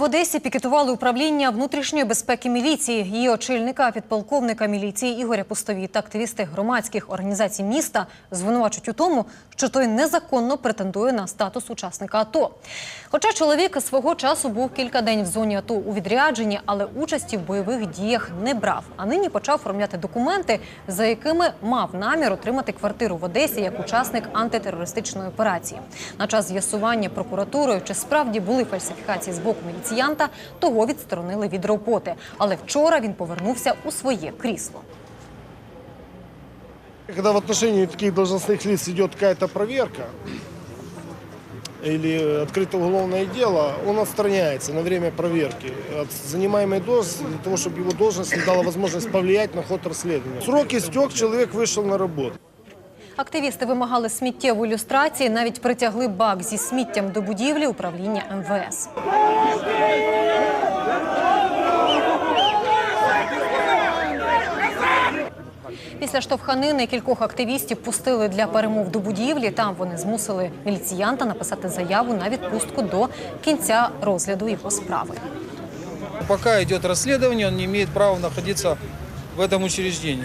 В Одесі пікетували управління внутрішньої безпеки міліції. Її очільника, підполковника міліції Ігоря Пустові та активісти громадських організацій міста звинувачують у тому, що той незаконно претендує на статус учасника АТО. Хоча чоловік свого часу був кілька день в зоні АТО у відрядженні, але участі в бойових діях не брав. А нині почав оформляти документи, за якими мав намір отримати квартиру в Одесі як учасник антитерористичної операції. На час з'ясування прокуратурою, чи справді були фальсифікації з боку міліціянта, того відсторонили від роботи. Але вчора він повернувся у своє крісло. Когда в отношении таких должностных лиц идет какая-то проверка или открыто уголовное дело, он отстраняется на время проверки от занимаемой должности для того, чтобы его должность не дала возможность повлиять на ход расследования. Срок истек, человек вышел на работу. Активісти вимагали сміттєвої ілюстрації, навіть притягли бак зі сміттям до будівлі управління МВС. Після штовханини кількох активістів пустили для перемов до будівлі. Там вони змусили міліціянта написати заяву на відпустку до кінця розгляду його справи. Пока йде розслідування, він не має права знаходитися в этом учреждении.